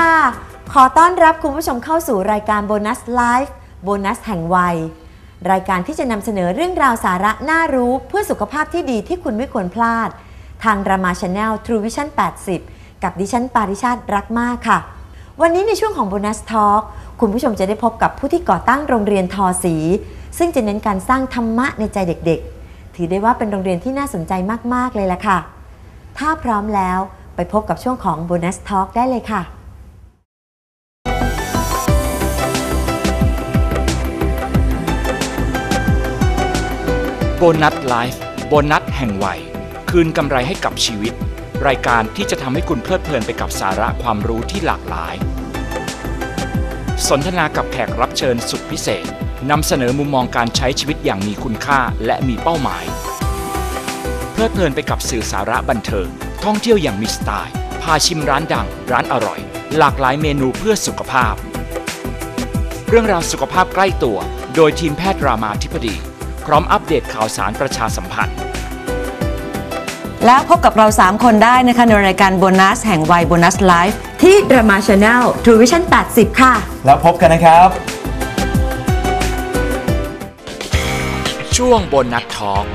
ค่ะ ขอต้อนรับคุณผู้ชมเข้าสู่รายการโบนัสไลฟ์โบนัสแห่งวัย รายการที่จะนำเสนอเรื่องราวสาระน่ารู้เพื่อสุขภาพที่ดีที่คุณไม่ควรพลาด ทางรามาช n แนล True Vision 80 กับดิฉันปาริชาติรักมากค่ะ วันนี้ในช่วงของโบนัสทอ l k คุณผู้ชมจะได้พบกับผู้ที่ก่อตั้งโรงเรียนทอสี ซึ่งจะเน้นการสร้างธรรมะในใจเด็กๆ ถือได้ว่าเป็นโรงเรียนที่น่าสนใจมากๆเลยล่ะค่ะ ถ้าพร้อมแล้วไปพบกับช่วงของ Bonus Talk ได้เลยค่ะ โบนัสไลฟ์โบนัสแห่งวัย คืนกำไรให้กับชีวิต รายการที่จะทำให้คุณเพลิดเพลินไปกับสาระความรู้ที่หลากหลาย สนทนากับแขกรับเชิญสุดพิเศษนำเสนอมุมมองการใช้ชีวิตอย่างมีคุณค่าและมีเป้าหมาย เพลิดเพลินไปกับสื่อสาระบันเทิง ท่องเที่ยวอย่างมีสไตล์ พาชิมร้านดัง ร้านอร่อย หลากหลายเมนูเพื่อสุขภาพ เรื่องราวสุขภาพใกล้ตัว โดยทีมแพทย์รามาธิบดี พร้อมอัปเดตข่าวสารประชาสัมพันธ์ และพบกับเรา 3 คนได้นะคะในรายการโบนัสแห่งวัยโบนัสไลฟ์ที่ Drama Channel True Vision 80 ค่ะ แล้วพบกันนะครับ ช่วงโบนัสทอล์ก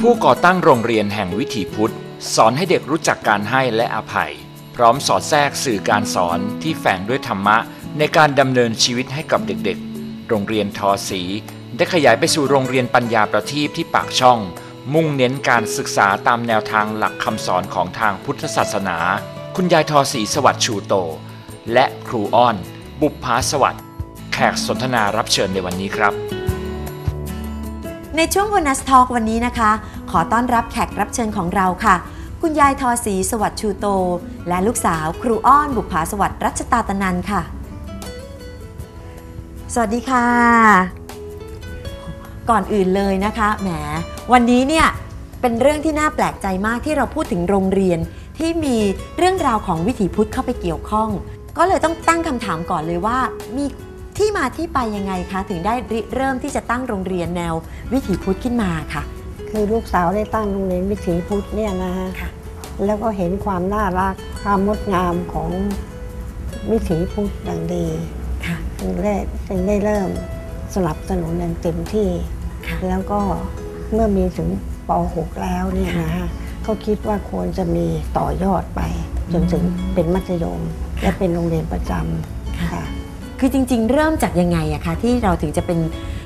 ผู้ก่อตั้งโรงเรียนแห่งวิถีพุทธ สอนให้เด็กรู้จักการให้และอภัย พร้อมสอดแทรกสื่อการสอนที่แฝงด้วยธรรมะ ในการดำเนินชีวิตให้กับเด็กๆ โรงเรียนทอสี ได้ขยายไปสู่โรงเรียนปัญญาประทีปที่ปากช่อง มุ่งเน้นการศึกษาตามแนวทางหลักคำสอนของทางพุทธศาสนา คุณยายทอสีสวัสดิ์ชูโต และครูอ้อน บุพภาสวัสดิ์แขกสนทนารับเชิญในวันนี้ครับ ในช่วง Bonus Talk วันนี้นะคะ ขอต้อนรับแขกรับเชิญของเราค่ะคุณยายทอสีสวัสดิ์ชูโต และลูกสาวครูอ้อนบุภาสวัสดิ์รัชตาตนันค่ะ สวัสดีค่ะ ก่อนอื่นเลยนะคะแหมวันนี้เนี่ยเป็นเรื่องที่น่าแปลกใจมากที่เราพูดถึงโรงเรียนที่มีเรื่องราวของวิถีพุทธเข้าไปเกี่ยวข้อง ก็เลยต้องตั้งคำถามก่อนเลยว่า มีที่มาที่ไปยังไงคะ ถึงได้ริเริ่มที่จะตั้งโรงเรียนแนววิถีพุทธขึ้นมาค่ะ คือลูกสาวได้ตั้งโรงเรียนวิถีพุทธเนี่ยนะฮะค่ะ แล้วก็เห็นความน่ารักความงดงามของวิถีพุทธอย่างดี ค่ะจึงได้จึงได้เริ่มสนับสนุนอย่างเต็มที่ ค่ะ แล้วก็เมื่อมีถึงป .6 แล้วเนี่ยนะฮะเขาคิดว่าควรจะมีต่อยอดไป จนถึงเป็นมัธยม และเป็นโรงเรียนประจำค่ะ คือจริง ๆ เริ่มจากยังไงอะคะที่เราถึงจะเป็น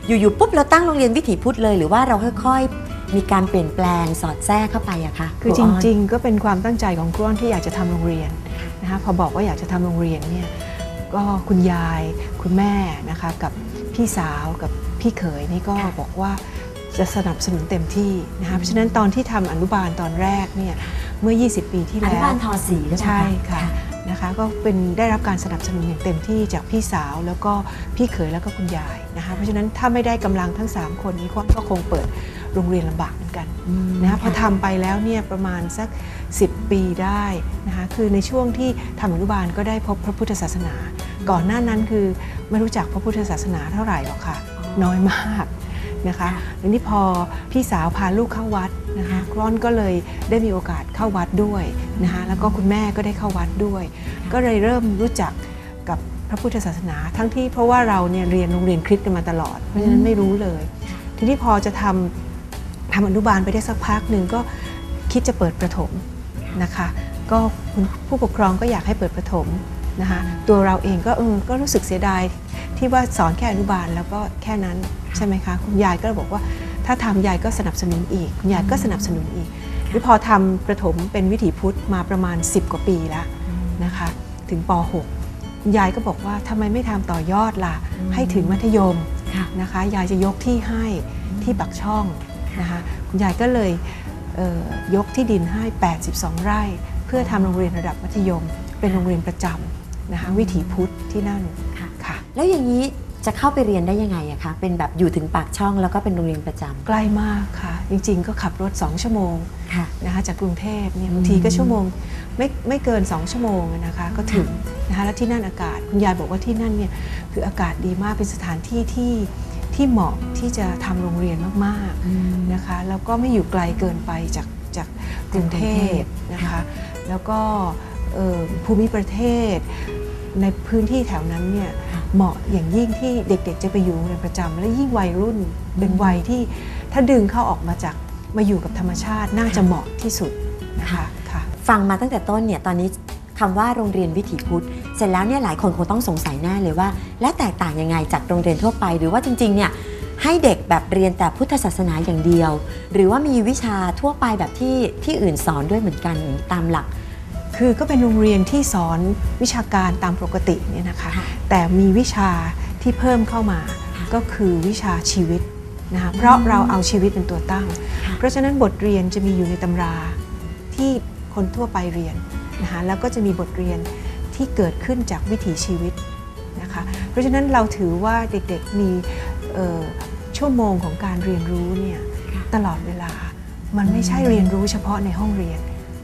อยู่ๆปุ๊บเราตั้งโรงเรียนวิถีพุทธเลยหรือว่าเราค่อยๆ มีการเปลี่ยนแปลงสอดแทรกเข้าไปอะคะคือจริง ๆ ก็เป็นความตั้งใจของครูอ้อนที่อยากจะทำโรงเรียนนะคะพอบอกว่าอยากจะทำโรงเรียนเนี่ย ก็คุณยายคุณแม่นะคะกับพี่สาวกับพี่เขยนี่ก็บอกว่าจะสนับสนุนเต็มที่นะคะเพราะฉะนั้นตอนที่ทำอนุบาลตอนแรกเนี่ยเมื่อ 20 ปีที่อนุแล้ว บาลทอสีหรือเปล่าใช่ค่ะนะคะก็เป็นได้รับการสนับสนุนอย่างเต็มที่จากพี่สาวแล้วก็พี่เขยแล้วก็คุณยายนะคะเพราะฉะนั้นถ้าไม่ได้กำลังทั้ง 3 คนนี้ก็คงเปิดโรงเรียนลำบากเหมือนกันอืมนะคะพอทำไปแล้วเนี่ยประมาณสัก 10 ปีได้นะคะคือในช่วงที่ทำอนุบาลก็ได้พบพระพุทธศาสนา ก่อนหน้านั้นคือไม่รู้จักพระพุทธศาสนาเท่าไหร่หรอกค่ะ น้อยมากนะคะแล้วนี่พอพี่สาวพาลูกเข้าวัดนะคะคร่อนก็เลยได้มีโอกาสเข้าวัดด้วยนะคะแล้วก็คุณแม่ก็ได้เข้าวัดด้วย ก็เลยเริ่มรู้จักกับพระพุทธศาสนา ทั้งที่เพราะว่าเราเนี่ยเรียนโรงเรียนคริสต์กันมาตลอด เพราะฉะนั้นไม่รู้เลย ทีนี้พอจะทำทำอนุบาลไปได้สักพักหนึ่งก็คิดจะเปิดประถมนะคะ ก็คุณผู้ปกครองก็อยากให้เปิดประถม นะคะตัวเราเองก็เออก็รู้สึกเสียดายที่ว่าสอนแค่อนุบาลแล้วก็แค่นั้นใช่ไหมคะคุณยายก็บอกว่าถ้าทำยายก็สนับสนุนอีกคุณยายก็สนับสนุนอีกหรือพอทำประถมเป็นวิถีพุทธมาประมาณ 10 กว่าปีแล้วนะคะถึงป .6 คุณยายก็บอกว่าทำไมไม่ทำต่อยอดล่ะให้ถึงมัธยมค่ะนะคะยายจะยกที่ให้ที่ปักช่องนะคะคุณยายก็เลยเอ่อยกที่ดินให้ 82 ไร่ เพื่อทำโรงเรียนระดับมัธยม เป็นโรงเรียนประจำ นะคะวิถีพุทธที่นั่นค่ะค่ะ แล้วอย่างนี้จะเข้าไปเรียนได้ยังไงอะคะ เป็นแบบอยู่ถึงปากช่องแล้วก็เป็นโรงเรียนประจำ ใกล้มากค่ะ จริงๆ ก็ขับรถ 2 ชั่วโมงค่ะนะคะจากกรุงเทพเนี่ยอืมบางทีก็ชั่วโมงไม่ไม่เกิน 2 ชั่วโมงนะคะก็ถึงนะคะแล้วที่นั่นอากาศคุณยายบอกว่าที่นั่นเนี่ยคืออากาศดีมากเป็นสถานที่ที่ที่เหมาะที่จะทำโรงเรียนมากๆนะคะแล้วก็ไม่อยู่ไกลเกินไปจากจากกรุงเทพนะคะ แล้วก็เอ่อภูมิประเทศ ในพื้นที่แถวนั้นเนี่ยเหมาะอย่างยิ่งที่เด็กๆ จะไปอยู่เรียนประจำและยิ่งวัยรุ่นเป็นวัยที่ถ้าดึงเขาออกมาจากมาอยู่กับธรรมชาติน่าจะเหมาะที่สุดนะคะค่ะฟังมาตั้งแต่ต้นเนี่ยตอนนี้คำว่าโรงเรียนวิถีพุทธเสร็จแล้วเนี่ยหลายคนคงต้องสงสัยแน่เลยว่า และแตกต่างยังไงจากโรงเรียนทั่วไป หรือว่าจริงๆเนี่ยให้เด็กแบบเรียนแต่พุทธศาสนาอย่างเดียว หรือว่ามีวิชาทั่วไปแบบที่ที่อื่นสอนด้วยเหมือนกันตามหลัก คือก็เป็นโรงเรียนที่สอนวิชาการตามปกติเนี่ยนะคะค่ะแต่มีวิชาที่เพิ่มเข้ามาค่ะก็คือวิชาชีวิตนะคะเพราะเราเอาชีวิตเป็นตัวตั้งค่ะเพราะฉะนั้นบทเรียนจะมีอยู่ในตำราที่คนทั่วไปเรียนนะคะแล้วก็จะมีบทเรียนที่เกิดขึ้นจากวิถีชีวิตนะคะเพราะฉะนั้นเราถือว่าเด็กๆมีเอ่อชั่วโมงของการเรียนรู้เนี่ยค่ะตลอดเวลามันไม่ใช่เรียนรู้เฉพาะในห้องเรียน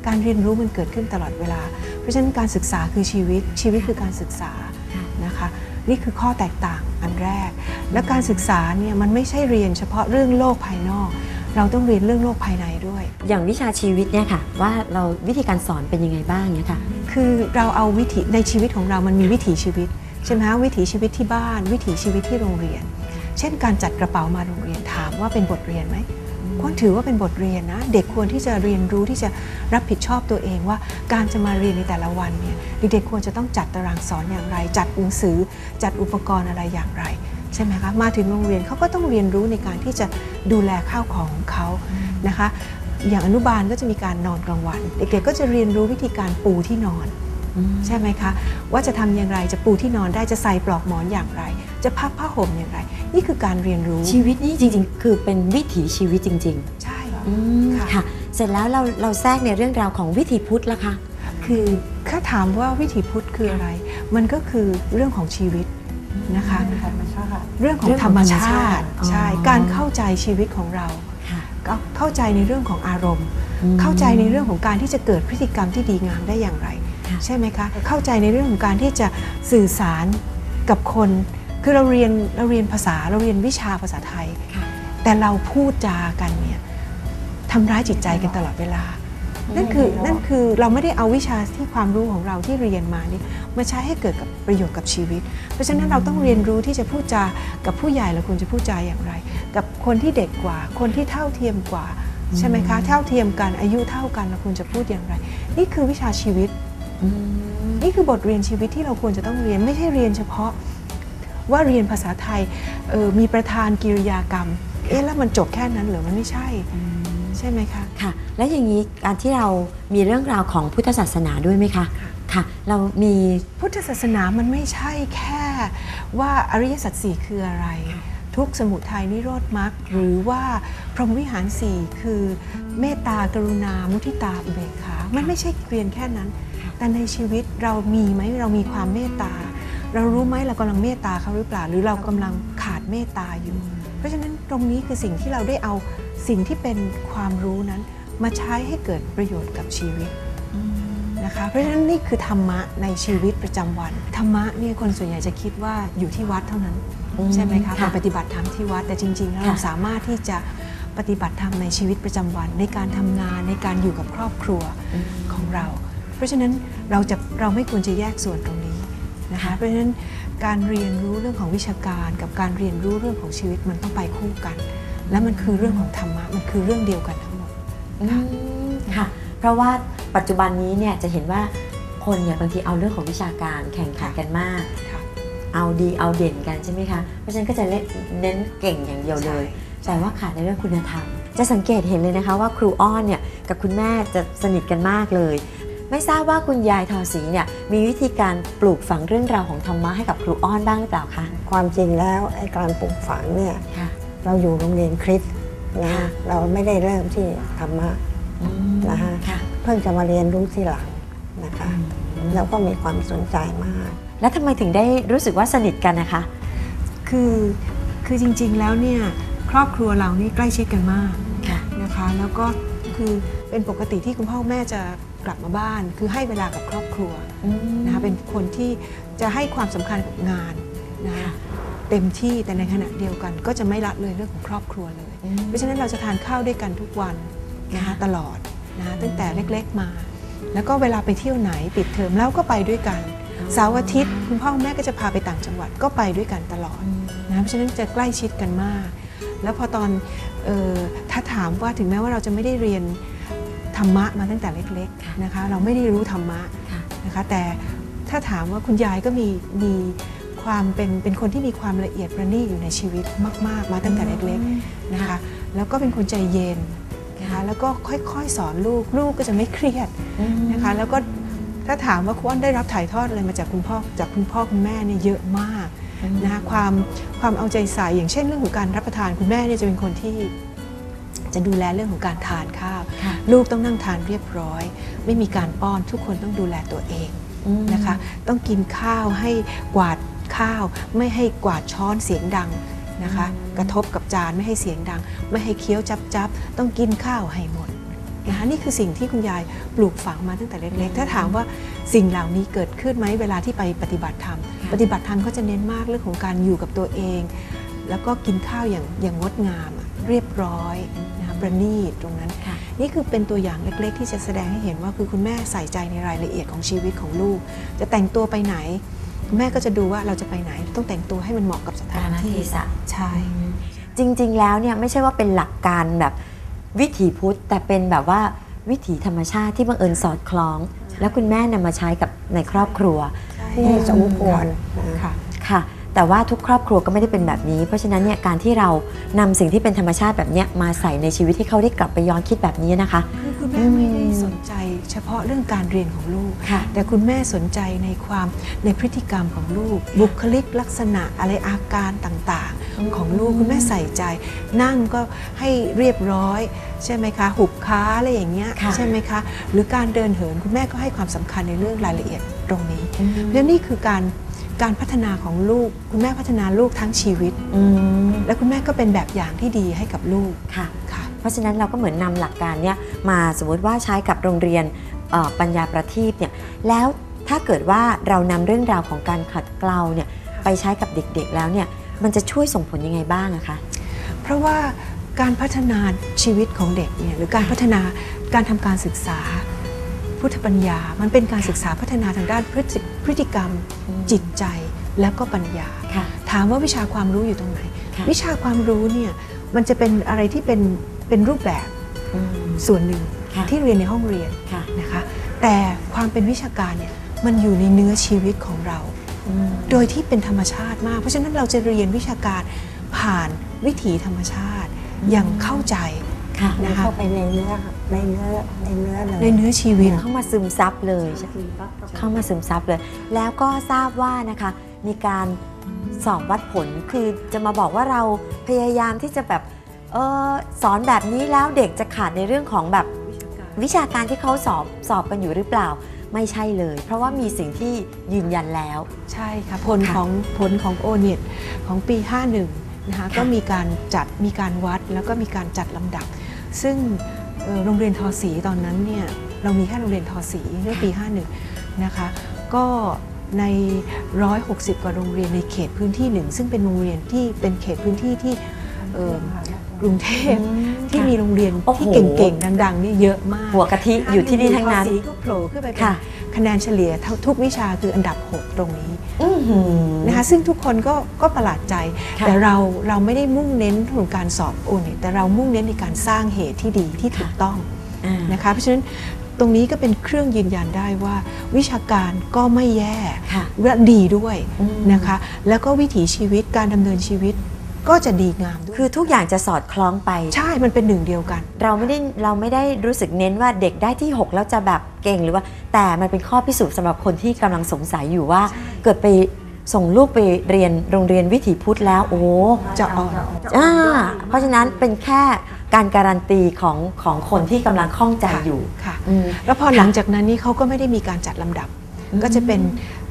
การเรียนรู้มันเกิดขึ้นตลอดเวลา เพราะฉะนั้นการศึกษาคือชีวิต ชีวิตคือการศึกษาค่ะนะคะ นี่คือข้อแตกต่างอันแรก และการศึกษาเนี่ยมันไม่ใช่เรียนเฉพาะเรื่องโลกภายนอก เราต้องเรียนเรื่องโลกภายในด้วย อย่างวิชาชีวิตเนี่ยค่ะ ว่าเราวิธีการสอนเป็นยังไงบ้างเนี่ยค่ะ คือเราเอาวิถีในชีวิตของเรามันมีวิถีชีวิตใช่ไหมคะวิถีชีวิตที่บ้าน วิถีชีวิตที่โรงเรียน เช่นการจัดกระเป๋ามาโรงเรียนถามว่าเป็นบทเรียนไหม ควรถือว่าเป็นบทเรียนนะ เด็กควรที่จะเรียนรู้ที่จะรับผิดชอบตัวเองว่าการจะมาเรียนในแต่ละวันเนี่ยเด็กๆควรจะต้องจัดตารางสอนอย่างไร จัดหนังสือ จัดอุปกรณ์อะไรอย่างไรใช่ไหมคะมาถึงโรงเรียนเขาก็ต้องเรียนรู้ในการที่จะดูแลข้าวของของเขานะคะ อย่างอนุบาลก็จะมีการนอนกลางวัน เด็กๆก็จะเรียนรู้วิธีการปูที่นอนใช่ไหมคะ ว่าจะทำอย่างไรจะปูที่นอนได้จะใส่ปลอกหมอนอย่างไร จะพับผ้าห่มอย่างไร นี่คือการเรียนรู้ชีวิตนี่จริงๆ คือเป็นวิถีชีวิตจริงใช่ๆอืมค่ะค่ะ เสร็จแล้วเราเราแทรกในเรื่องราวของวิถีพุทธละคะ คือถ้าถามว่าวิถีพุทธคืออะไร มันก็คือเรื่องของชีวิตนะคะธรรมชาติเรื่องขอเรื่งองธขรองรมธรรมชาชาติติอ๋อใช่การเข้าใจชีวิตของเราค่ะก็เข้าใจในเรื่องของอารมณ์อืมเข้าใจในเรื่องของการที่จะเกิดพฤติกรรมที่ดีงามได้อย่างไรค่ะใช่ไหมคะ เข้าใจในเรื่องของการที่จะสื่อสารกับคน คือเราเรียนเราเรียนภาษาเราเรียนวิชาภาษาไทยค่ะแต่เราพูดจากันเนี่ยทำร้ายจิตใจกันตลอดเวลา นั่นคือนั่นคือเราไม่ได้เอาวิชาที่ความรู้ของเราที่เรียนมานี่มาใช้ให้เกิดกับประโยชน์กับชีวิต เพราะฉะนั้นเราต้องเรียนรู้ที่จะพูดจากับผู้ใหญ่เราควรจะพูดจาอย่างไร กับคนที่เด็กกว่า คนที่เท่าเทียมกว่าใช่ไหมคะ เท่าเทียมกันอายุเท่ากันเราควรจะพูดอย่างไร นี่คือวิชาชีวิตอืมนี่คือบทเรียนชีวิตที่เราควรจะต้องเรียนไม่ใช่เรียนเฉพาะ ว่าเรียนภาษาไทยเอ่อมีประธานกิริยากรรม เอ๊ะแล้วมันจบแค่นั้นเหรือมันไม่ใช่ใช่ไหมคะค่ะ แล้วอย่างนี้การที่เรามีเรื่องราวของพุทธศาสนาด้วยไหมคะค่ะเรามีพุทธศาสนามันไม่ใช่แค่ว่าอริยสัจสี่คืออะไร ทุกข์สมุทัยนิโรธมรรคหรือว่าพรหมวิหารสี่คือเมตตากรุณามุทิตาอุเบกขา มันไม่ใช่เรียนแค่นั้น แต่ในชีวิตเรามีไหมเรามีความเมตตา เรารู้ไหมเรากำลังเมตตาเขาหรือเปล่า หรือเรากำลังขาดเมตตาอยู่ เพราะฉะนั้นตรงนี้คือสิ่งที่เราได้เอาสิ่งที่เป็นความรู้นั้นมาใช้ให้เกิดประโยชน์กับชีวิตนะคะเพราะฉะนั้นนี่คือธรรมะในชีวิตประจำวัน ธรรมะเนี่ยคนส่วนใหญ่จะคิดว่าอยู่ที่วัดเท่านั้นอืมใช่ไหมคะค่ะไปปฏิบัติธรรมที่วัดแต่จริงๆแล้วค่ะเราสามารถที่จะปฏิบัติธรรมในชีวิตประจำวัน ในการทำงานในการอยู่กับครอบครัวของเรา เพราะฉะนั้นเราจะเราไม่ควรจะแยกส่วนตรงนี้ นะคะเพราะฉะนั้นการเรียนรู้เรื่องของวิชาการ กับการเรียนรู้เรื่องของชีวิตมันต้องไปคู่กัน และมันคือเรื่องของธรรมะมันคือเรื่องเดียวกันทั้งหมดอืมค่ะเพราะว่าปัจจุบันนี้เนี่ยจะเห็นว่าคนเนี่ยบางทีเอาเรื่องของวิชาการแข่งขันกันมากค่ะเอาดีเอาเด่นกันใช่ไหมคะ เพราะฉะนั้นก็จะเล่นเน้นเก่งอย่างเดียวเลยใช่แต่ว่าขาดในเรื่องคุณธรรม จะสังเกตเห็นเลยนะคะว่าครูอ้อนเนี่ยกับคุณแม่จะสนิทกันมากเลย ไม่ทราบว่าคุณยายทอศรีเนี่ยมีวิธีการปลูกฝังเรื่องราวของธรรมะให้กับครูอ้อนบ้างหรือเปล่าคะ ความจริงแล้วไอ้การปลูกฝังเนี่ยค่ะ เราอยู่โรงเรียนคริสต์นะค่ะ เราไม่ได้เริ่มที่ธรรมะอืมนะฮะค่ะ เพิ่งจะมาเรียนรู้ทีหลังนะคะแล้วก็มีความสนใจมาก แล้วทำไมถึงได้รู้สึกว่าสนิทกันนะคะ คือคือจริงๆแล้วเนี่ยครอบครัวเรานี่ใกล้ชิดกันมากค่ะ นะคะ แล้วก็คือเป็นปกติที่คุณพ่อแม่จะ กลับมาบ้าน คือให้เวลากับครอบครัวนะคะเป็นคนที่จะให้ความสำคัญกับงานนะคะค่ะเต็มที่แต่ในขณะเดียวกัน ก็จะไม่ละเลยเรื่องของครอบครัวเลย เพราะฉะนั้นเราจะทานข้าวด้วยกันทุกวันนะคะค่ะตลอดนะคะตั้งแต่เล็กๆมา แล้วก็เวลาไปเที่ยวไหนปิดเทอมแล้วก็ไปด้วยกันเสาร์อาทิตย์คุณพ่อคุณแม่ก็จะพาไปต่างจังหวัดก็ไปด้วยกันตลอดนะเพราะฉะนั้นจะใกล้ชิดกันมาก แล้วพอตอนเออถ้าถามว่าถึงแม้ว่าเราจะไม่ได้เรียน ธรรมะมาตั้งแต่เล็กค่ะๆนะคะ เราไม่ได้รู้ธรรมะค่ะนะคะ แต่ถ้าถามว่าคุณยายก็มีมีความเป็นเป็นคนที่มีความละเอียดประณีตอยู่ในชีวิตมาก ๆ มาตั้งแต่เล็กๆนะคะ แล้วก็เป็นคนใจเย็นนะคะแล้วก็ค่อยๆ สอนลูกลูกก็จะไม่เครียดนะคะ แล้วก็ถ้าถามว่าคุณอ้อนได้รับถ่ายทอดอะไรมาจากคุณพ่อจากคุณพ่อคุณแม่เนี่ยเยอะมากนะคะความความเอาใจใส่อย่างเช่นเรื่องของการรับประทานคุณแม่เนี่ยจะเป็นคนที่ จะดูแลเรื่องของการทานข้าวค่ะลูกต้องนั่งทานเรียบร้อย ไม่มีการป้อนทุกคนต้องดูแลตัวเองนะคะ ต้องกินข้าวให้กวาดข้าว ไม่ให้กวาดช้อนเสียงดังนะคะ กระทบกับจานไม่ให้เสียงดัง ไม่ให้เคี้ยวจับจับต้องกินข้าวให้หมดนะคะนี่คือสิ่งที่คุณยายปลูกฝังมาตั้งแต่เล็กๆ ถ้าถามว่าสิ่งเหล่านี้เกิดขึ้นไหมเวลาที่ไปปฏิบัติธรรม ปฏิบัติธรรมก็จะเน้นมากเรื่องของการอยู่กับตัวเอง แล้วก็กินข้าวอย่างอย่างงดงามอะเรียบร้อยนะคะ ประณีตตรงนั้นค่ะนี่คือเป็นตัวอย่างเล็กๆ ที่จะแสดงให้เห็นว่าคือคุณแม่ใส่ใจในรายละเอียดของชีวิตของลูก จะแต่งตัวไปไหน คุณแม่ก็จะดูว่าเราจะไปไหน ต้องแต่งตัวให้มันเหมาะกับสถานที่กาลเทศะใช่จริง ๆ แล้วเนี่ยไม่ใช่ว่าเป็นหลักการแบบวิถีพุทธ แต่เป็นแบบว่าวิถีธรรมชาติที่บังเอิญสอดคล้อง แล้วคุณแม่นำมาใช้กับในครอบครัวที่สมควรค่ะค่ะ แต่ว่าทุกครอบครัวก็ไม่ได้เป็นแบบนี้ เพราะฉะนั้นเนี่ยการที่เรานำสิ่งที่เป็นธรรมชาติแบบเนี้ยมาใส่ในชีวิตที่เขาได้กลับไปย้อนคิดแบบนี้นะคะคือคุณแม่ไม่ได้สนใจ เฉพาะเรื่องการเรียนของลูกค่ะแต่คุณแม่สนใจในความในพฤติกรรมของลูก บุคลิกลักษณะอะไรอาการต่างๆ ของลูกคุณแม่ใส่ใจ นั่งก็ให้เรียบร้อย ใช่ไหมคะ หุบค้าอะไรอย่างเงี้ยค่ะใช่ไหมคะ หรือการเดินเหินคุณแม่ก็ให้ความสำคัญในเรื่องรายละเอียดตรงนี้และนี่คือการ การพัฒนาของลูก คุณแม่พัฒนาลูกทั้งชีวิต อืมและคุณแม่ก็เป็นแบบอย่างที่ดีให้กับลูกค่ะ ค่ะ เพราะฉะนั้นเราก็เหมือนนำหลักการเนี้ยมาสมมติว่าใช้กับโรงเรียนเอ่อปัญญาประทีปเนี่ยแล้วถ้าเกิดว่าเรานำเรื่องราวของการขัดเกลาเนี่ยไปใช้กับเด็กๆแล้วเนี่ยมันจะช่วยส่งผลยังไงบ้างอะคะ เพราะว่าการพัฒนาชีวิตของเด็กเนี่ยหรือการพัฒนาการทำการศึกษา พุทธปัญญา มันเป็นการศึกษาพัฒนาทางด้านพฤติพฤติกรรม จิตใจแล้วก็ปัญญาค่ะถามว่าวิชาความรู้อยู่ตรงไหนค่ะวิชาความรู้เนี่ยมันจะเป็นอะไรที่เป็นเป็นรูปแบบอืมส่วนหนึ่งค่ะที่เรียนในห้องเรียนค่ะนะคะแต่ความเป็นวิชาการเนี่ยมันอยู่ในเนื้อชีวิตของเราอืมโดยที่เป็นธรรมชาติมาก เพราะฉะนั้นเราจะเรียนวิชาการผ่านวิถีธรรมชาติอย่างเข้าใจ ค่ะนะคะเข้าไปในเนื้อในเนื้อในเนื้อเลยในเนื้อชีวิตเข้ามาซึมซับเลยใช่ไหมเข้ามาซึมซับเลย แล้วก็ทราบว่านะคะมีการสอบวัดผลคือจะมาบอกว่าเราพยายามที่จะแบบเออสอนแบบนี้แล้วเด็กจะขาดในเรื่องของแบบวิชาการที่เขาสอบสอบกันอยู่หรือเปล่าไม่ใช่เลย เพราะว่ามีสิ่งที่ยืนยันแล้ว ใช่ค่ะผลค่ะของผลของโอเน็ตของปี 51นะคะก็มีการจัดมีการวัดแล้วก็มีการจัดลำดับ ซึ่งเอ่อโรงเรียนทอสีตอนนั้นเนี่ยเรามีแค่โรงเรียนทอสีเมื่อปี 51 นะคะ ก็ใน 160 กว่าโรงเรียนในเขตพื้นที่หนึ่ง ซึ่งเป็นโรงเรียนที่เป็นเขตพื้นที่ที่เอ่อกรุงเทพที่มีโรงเรียนโอ้โหที่เก่งๆ ดังๆนี่เยอะมาก หัวกะทิอยู่ที่นี่ทั้งนั้นทอสีก็โผล่ขึ้นไปเป็น ค่ะคะแนนเฉลี่ยทุกวิชาคืออันดับ 6 ตรงนี้อื้อหือนะคะซึ่งทุกคนก็ก็ประหลาดใจค่ะแต่เราเราไม่ได้มุ่งเน้นเรื่องการสอบโอเน็ตแต่เรามุ่งเน้นในการสร้างเหตุที่ดีที่ถูกต้องอ่านะคะเพราะฉะนั้นตรงนี้ก็เป็นเครื่องยืนยันได้ว่า วิชาการก็ไม่แย่ค่ะและดีด้วยอืมนะคะ แล้วก็วิถีชีวิตการดำเนินชีวิต ก็จะดีงามด้วยคือทุกอย่างจะสอดคล้องไป ใช่มันเป็นหนึ่งเดียวกัน เราไม่ได้เราไม่ได้รู้สึกเน้นว่าเด็กได้ที่ 6 แล้วจะแบบเก่งหรือว่า แต่มันเป็นข้อพิสูจน์สำหรับคนที่กำลังสงสัยอยู่ว่า เกิดไปส่งลูกไปเรียนโรงเรียนวิถีพุทธแล้ว โอ้จะอ่อนอ่าเพราะฉะนั้นเป็นแค่การการันตีของของคนที่กำลังข้องใจอยู่ค่ะ อืม แล้วพอหลังจากนั้นนี่เขาก็ไม่ได้มีการจัดลำดับอืมก็จะเป็น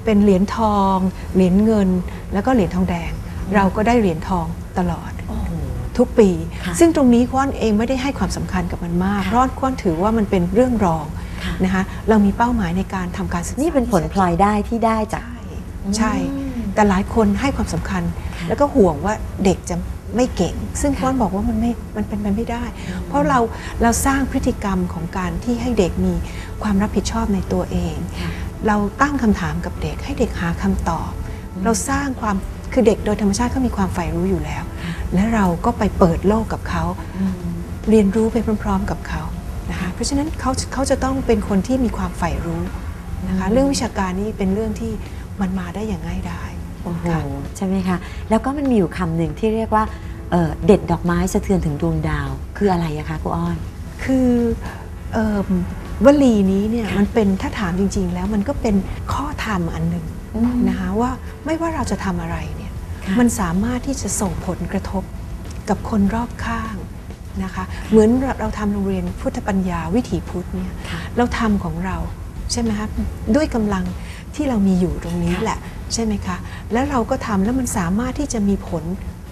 เป็นเหรียญทอง เหรียญเงิน แล้วก็เหรียญทองแดง เราก็ได้เหรียญทองตลอดโอ้โหทุกปีค่ะซึ่งตรงนี้คว้อนเองไม่ได้ให้ความสำคัญกับมันมากค่ะเพราะคว้อนถือว่ามันเป็นเรื่องรองค่ะนะคะเรามีเป้าหมายในการทำการศึกษานี่เป็นผลพลอยได้ที่ได้จากใช่ใช่แต่หลายคนให้ความสำคัญค่ะแล้วก็ห่วงว่าเด็กจะไม่เก่ง ซึ่งค่ะป้อนบอกว่ามันไม่มันเป็นไปไม่ได้ เพราะเราเราสร้างพฤติกรรมของการที่ให้เด็กมีความรับผิดชอบในตัวเองค่ะเราตั้งคำถามกับเด็กให้เด็กหาคำตอบ เราสร้างความ คือเด็กโดยธรรมชาติเขามีความใฝ่รู้อยู่แล้ว และเราก็ไปเปิดโลกกับเขาอืมเรียนรู้ไปพร้อม ๆ กับเขานะคะเพราะฉะนั้นเขาเขาจะต้องเป็นคนที่มีความใฝ่รู้นะคะเรื่องวิชาการนี้เป็นเรื่องที่มันมาได้อย่างง่ายดายโอ้โหค่ะใช่ไหมคะแล้วก็มันมีอยู่คำหนึ่งที่เรียกว่าเอ่อเด็ดดอกไม้สะเทือนถึงดวงดาว คืออะไรอะคะครูอ้อยคือเอิ่มวลีนี้เนี่ยค่ะมันเป็นถ้าถามจริง ๆ แล้วมันก็เป็นข้อธรรมอันหนึ่งอืมนะคะว่าไม่ว่าเราจะทำอะไรเนี่ยค่ะ มันสามารถที่จะส่งผลกระทบกับคนรอบข้างนะคะเหมือนเราเราทำโรงเรียนพุทธปัญญาวิถีพุทธเนี่ยค่ะเราทำของเราใช่ไหมคะด้วยกำลังที่เรามีอยู่ตรงนี้ค่ะแหละใช่ไหมคะแล้วเราก็ทำแล้วมันสามารถที่จะมีผล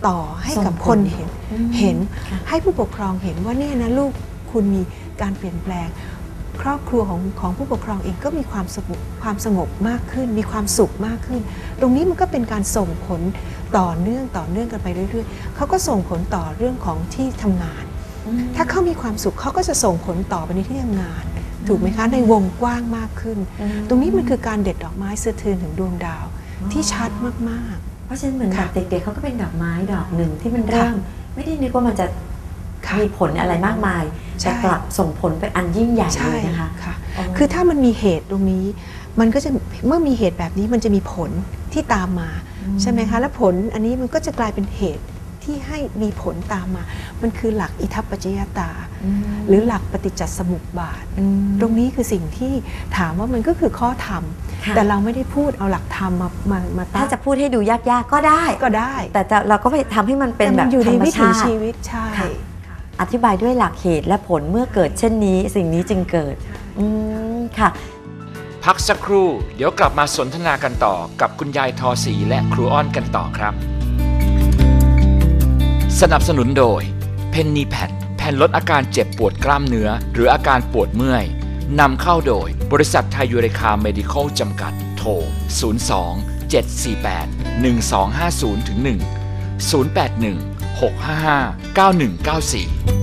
ต่อให้กับส่งผลคนเห็นอืมเห็นค่ะให้ผู้ปกครองเห็นว่าเนี่ยนะลูกคุณมีการเปลี่ยนแปลง ครอบครัวของของผู้ปกครองเองก็มีความสงบความสงบมากขึ้น มีความสุขมากขึ้น ตรงนี้มันก็เป็นการส่งผล ต่อเนื่องต่อเนื่องกันไปเรื่อยๆเขาก็ส่งผลต่อเรื่องของที่ทำงานอืมถ้าเขามีความสุขเขาก็จะส่งผลต่อไปในที่ทำงาน ถูกไหมคะในวงกว้างมากขึ้นอืมตรงนี้มันคือการเด็ดดอกไม้สะเทือนถึงดวงดาวที่ชัดมากเพราะฉะนั้นเหมือนแบค่ะบเด็กๆเขาก็เป็นดอกไม้ดอกหนึ่งที่มันค่ะเริ่มไม่ได้นึกว่ามันจะๆค่ะมีผลอะไรมากมายใช่แต่กลับส่งผลไปอันยิ่งใหญ่ใช่เลยนะคะค่ะอ๋อคือถ้ามันมีเหตุตรงนี้ มันก็จะเมื่อมีเหตุแบบนี้มันจะมีผลที่ตามมา ใช่ไหมคะ และผลอันนี้มันก็จะกลายเป็นเหตุที่ให้มีผลตามมา มันคือหลักอิทัปปัจจยตามหรือหลักปฏิจจสมุปบาทอืมตรงนี้คือสิ่งที่ถามว่ามันก็คือข้อธรรมค่ะแต่เราไม่ได้พูดเอาหลักธรรมมามามาตั้ถ้างจะพูดให้ดูยากๆก็ได้ก็ได้ แต่จะเราก็ไปทำให้มันเป็นแต่แบมับอยู่ธในรรมวิถีชาติชีวิตใช่ค่ะอธิบายด้วยหลักเหตุและผลเมื่อเกิดเช่นนี้ สิ่งนี้จึงเกิดอืมค่ะ พักสักครู่ เดี๋ยวกลับมาสนทนากันต่อกับคุณยายทอสีและครูอ้อนกันต่อครับ สนับสนุนโดยเพนนีแพดแผ่นลดอาการเจ็บปวดกล้ามเนื้อ หรืออาการปวดเมื่อยนำเข้าโดยบริษัทไทยยูเรคาเมดิคอลจำกัด โทร 02 748 1250 1 081 655 9194